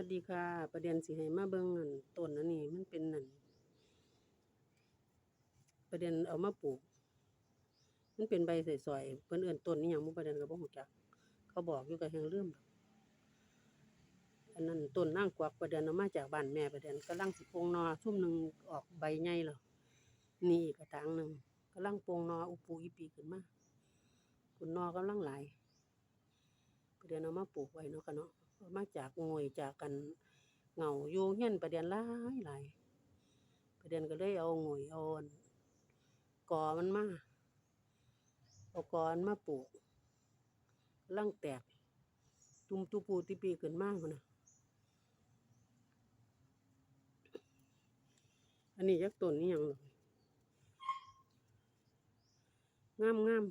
วัสดีค่ะ ประเด็นสิให้มาเบิ่งอั่นต้นอันนี้มันเป็นนั่นประเด็นเอามาปลูก มันเป็นใบสวยๆเพิ่นเอิ้นต้นอิหยังบ่ประเด็นก็บ่ฮู้จัก เขาบอกอยู่ก็แฮงเลืมอกอันนั้นต้นนางกวักประเด็นเอามาจากบ้านแม่ประเด็นกำลังสิโปงนอซุ่มหนึ่งออกใบใหญ่แล้วนี่อีกกระถางหนึ่งกำลังโปงนออุปูอีปีขึ้นมาผลหนอกำลังหลายประเด็นเอามาปลูกไว้เนาะค่ะเนาะ มาจากโงยจากกันเหงาอยู่เฮียนประเด็นหลายหลายประเด็นก็เลยเอาโงยเอาอนกอมันมาเอากอนมาปลูกกำลังแตก ตุมตุปูติปีขึ้นมากนะอันนี้ยักต้นนี่ยังหรอกงามงาม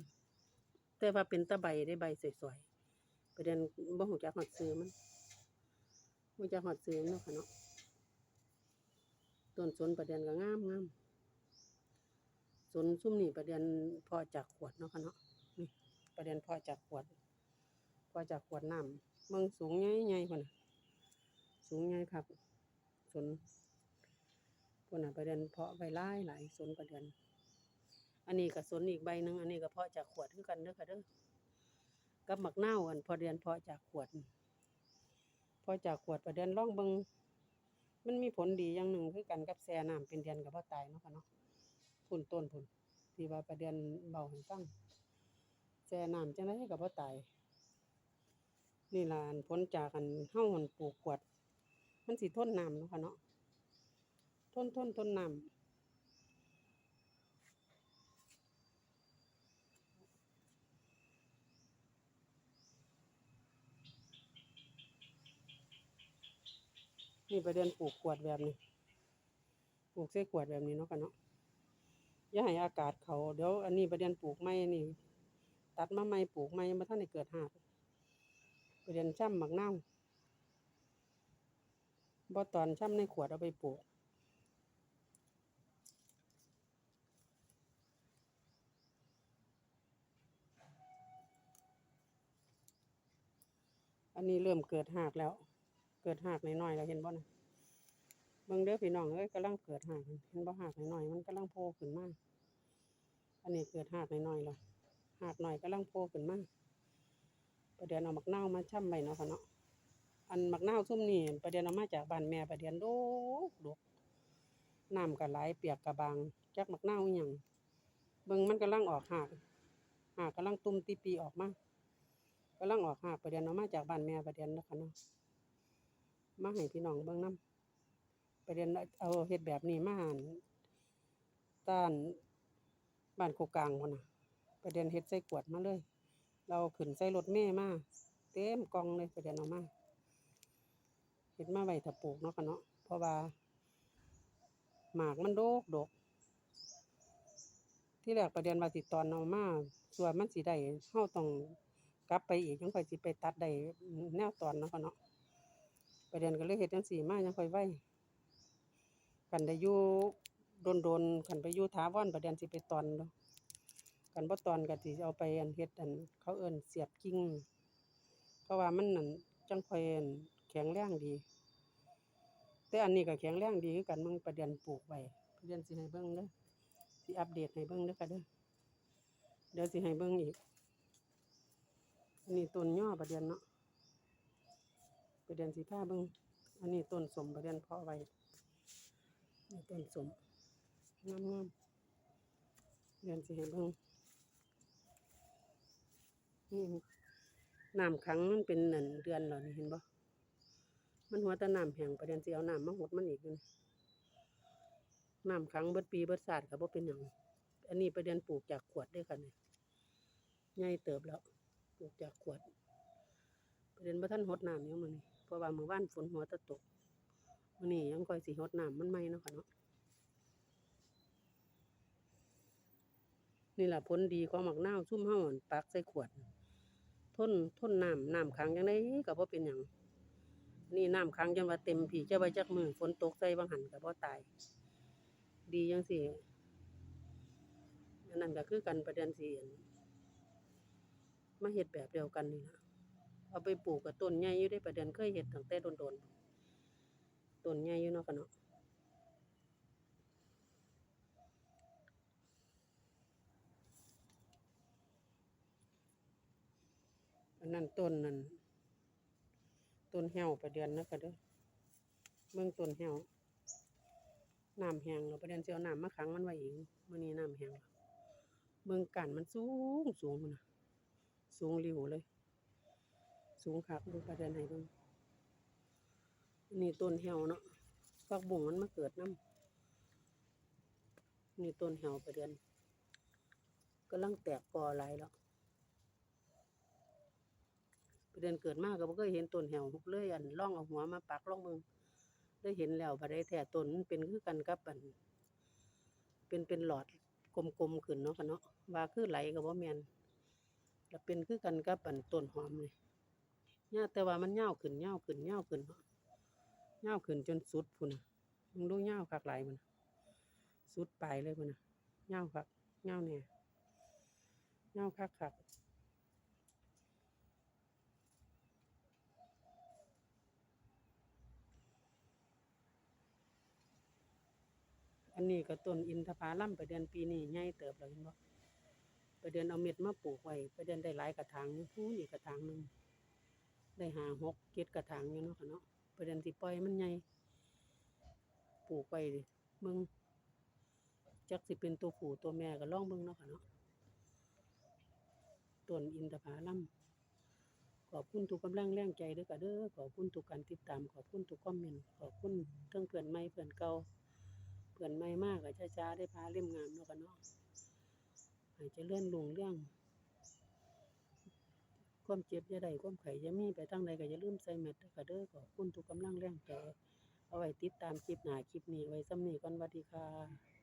แต่ว่าเป็นตะใบได้ใบสวยๆ ประเด็นบ่ฮู้จักฮอดซื้อมันบ่รู้จักฮอดซื้อนเนาะค่ะเนาะต้นสนประเด็นก็งามงามสนซุ่มนี่ประเด็นพาะจากขวดเนาะค่ะเนาะนี่ประเด็นพาะจากขวดพาะจากขวดน้ำเบิ่งสูงใหญ่ๆพุ่นน่ะสูงใหญ่ครับสนพุ่นน่ะประเด็นเพาะไว้หลายหลายสนประเด็นอันนี้ก็สนอีกใบหนึ่งอันนี้ก็เพาะจากขวดคือกันเด้อค่ะเด้อ กับหมักเน่าอันพอเรียนพอจากขวด พอจากขวดประเด็นล่องเบิงมันมีผลดีอย่างหนึ่งคือกันกับแซ่น้ำเป็นเดือนกับบ่ตายเนาะค่ะเนาะพุ่นต้นพุ่นที่ว่าประเด็นเบาให้ฟังแซ่น้ำจังไดก็บ่ตายนี่ล่ะอันผลจากอันเฮาหันปลูกขวด มันสิทนน้ำเนาะค่ะเนาะทนทนทนน้ำ นี่ประเด็นปลูกขวดแบบนี้ ปลูกใส่ขวดแบบนี้เนาะกันเนาะ อย่าให้อากาศเขา เดี๋ยวอันนี้ประเด็นปลูกไม้นี่ ตัดมาใหม่ปลูกใหม่ยังบ่ทันได้เกิดหากประเด็นช่ำหมักเน่าบ่ตอนช่ำในขวดเอาไปปลูกอันนี้เริ่มเกิดหากแล้ว กิดหากน้อยๆแล้วเห็นบ่นะเบิ่งเด้อพี่น้องเอ้ยกำลังเกิดหากเห็นบ่หากน้อยๆมันกำลังโผล่ขึ้นมาอันนี้เกิดหากน้อยๆแล้วหากหน้อยกำลังโผล่ขึ้นมาประเดี๋ยวเอาหมักเน่ามาช่ำไว้เนาะค่ะเนาะอันหมักเน่าซุ่มนี่ประเดี๋ยวเอามาจากบ้านแม่ประเดี๋ยวโดกดกน้ำก็ไหลเปียกก็บางจักหมักเน่าอิหยังเบิ่งมันกำลังออกหากหากกำลังตุ่มติปีออกมากำลังออกหากประเดี๋ยวเอามาจากบ้านแม่ประเดี๋ยวนะคะเนาะ มาให้พี่น้องเบิ่งนำประเด็นเอาเฮ็ดแบบนี้มาหันต้านบ้านโคกลางพุ่นน่ะประเด็นเฮ็ดใส่ขวดมาเลย เราขึ้นใส่รถเมล์มาเต็มกองเลยประเด็นเอามาเฮ็ดมาไว้ถ้าปลูกเนาะค่ะเนาะเพราะว่าหมากมันโดกดก ที่แรกประเด็นว่าสิตอนเอามาส่วนมันสิได้เฮาต้องกลับไปอีกจังค่อยสิไปตัดได้แนวตอนเนาะค่ะเนาะ ประเด็นก็เลยเฮ็ดจังซี่มาจังค่อยไว้คันได้อยู่โดนๆคันไปอยู่ถาวรประเด็นสิไปตอนเนาะคันบ่ตอนก็สิเอาไปอันเฮ็ดอันเขาเอิ้นเสียบกิ่งเพราะว่ามันนั่นจังค่อยแข็งแรงดี แต่อันนี้ก็แข็งแรงดีคือกันมึงประเด็นปลูกไว้ประเด็นสิให้เบิ่งเด้อสิอัปเดตให้เบิ่งเด้อค่ะเด้อเดี๋ยวสิให้เบิ่งอีกอันนี้ต้นย่อประเด็นเนาะ ประเด็นสีผ้าเบิ่งอันนี้ต้นสมประเด็นเพาะไว้นี่ต้นสมงามงามเรียนสิให้เบิ่งนี่น้ำขังมันเป็นหนั่นเดือนแล้วนี่เห็นบ่มันหัวแต่น้ำแห้งประเด็นสิเอาน้ำมาหดมันอีกนี่น้ำขังเบิดปีเบิดศาสตร์ก็บ่เป็นหยังอันนี้ประเด็นปลูกจากขวดด้อค่ะนี่ใหญ่เติบแล้ว ปลูกจากขวด ประเด็นบ่ทันหดน้ำอยู่มื้อนี้ เพราะว่ามื้อวานฝนหัวตะตกมื้อนี้ยังคอยสิหดน้ำมันใหม่เนาะค่ะเนาะนี่แหละผลดีของหมักนาวซุ่มเฮาอั่นปักใส่ขวดทนทนน้ำน้ำขังจังไดก็บ่เป็นหยังนี่น้ำขังจนว่าเต็มพี่จะไว้จักมือฝนตกใส่บางหันก็บ่ตาย ดีจังซี่อันนั้นก็คือกันประเด็นสิอั่มาเฮ็ดแบบเดียวกันนี่ล่ะ เอาไปปลูกกับต้นใหญ่อยู่ได้ประเด็นเคยเฮ็ดตั้งแต่โดนๆต้นใหญ่อยู่เนาะค่ะเนาะอันนั้นต้นนั่นต้นแห้วประเดือนนะคะเด้อเบิ่งต้นแห้วน้ำแห้งแล้วประเดือนสิเอาน้ำมาขังมันไว้อีกมื้อนี้น้ำแห้งเบิ่งกันมันสูงสูงพุ่นนะสูงหลิวเลย สูงคักดูประเดือนให้เบิ่งนี่ต้นแหวเนาะฟักบุ่งมันมาเกิดน้ำนี่ต้นแหวประเดือนกำลังแตกกอหลายแล้วประเดือนเกิดมากก็บ่เคยเห็นต้นแหวหุกเลยอันล่องเอาหัวมาปักล่องมึงได้เห็นแล้วบ่ได้แท้ต้นมันเป็นคือกันกับอันเป็นเป็นหลอดกลมๆขึ้นเนาะค่ะเนาะว่าคือไหลก็บ่แมนแล้วเป็นคือกันกับอันต้นหอมเลย เนี่ยแต่ว่ามันยาขึ้นยาขึ้นยาขึ้นเนาะยาขึ้นจนสุดพุ่นมึงดูยาคักหลมันสุดไปลายเลยพุ่นน่าคักยาวแน่ยเงาคักคักอันนี้ก็ต้นอินทผลัมประเดือนปีนี้ใหญ่เติบแล้วเห็นบ่ประเดือนเอาเม็ดมาปลูกไว้ประเดือนได้หลายกระถางอยู่พู้นอีกกระถางหนึ่ง ได้หาหกเจ็ดกระถางอยู่เนาะค่ะเนาะประเด็นสิปล่อยมันใหญ่ปลูกไปดิเบิ่งจักสิเป็นตัวผู้ตัวแม่ก็ล่องเบิ่งเนาะค่ะเนาะต้นอินทผลัมขอบคุณทุกกำลังแรงใจเด้อค่ะเด้อขอบคุณทุกการติดตามขอบคุณทุกคอมเมนต์ขอบคุณเทั้งเพื่อนใหม่เพื่อนเก่าเพื่อนใหม่มากก็ช้าๆได้พาเล่มงามเนาะค่ะเนาะให้เจริญรุ่งเรื่อง ความเจ็บอย่าได้ความไข่ยามีไปทั้งใดก็อย่าลืมใส่แมสเด้อค่ะเด้อขอบคุณทุกกำลังแรงใจเอาไว้ติดตามคลิปหน้าคลิปนี้ไว้ซ้ำนี้ก่อนวัสดีค่ะ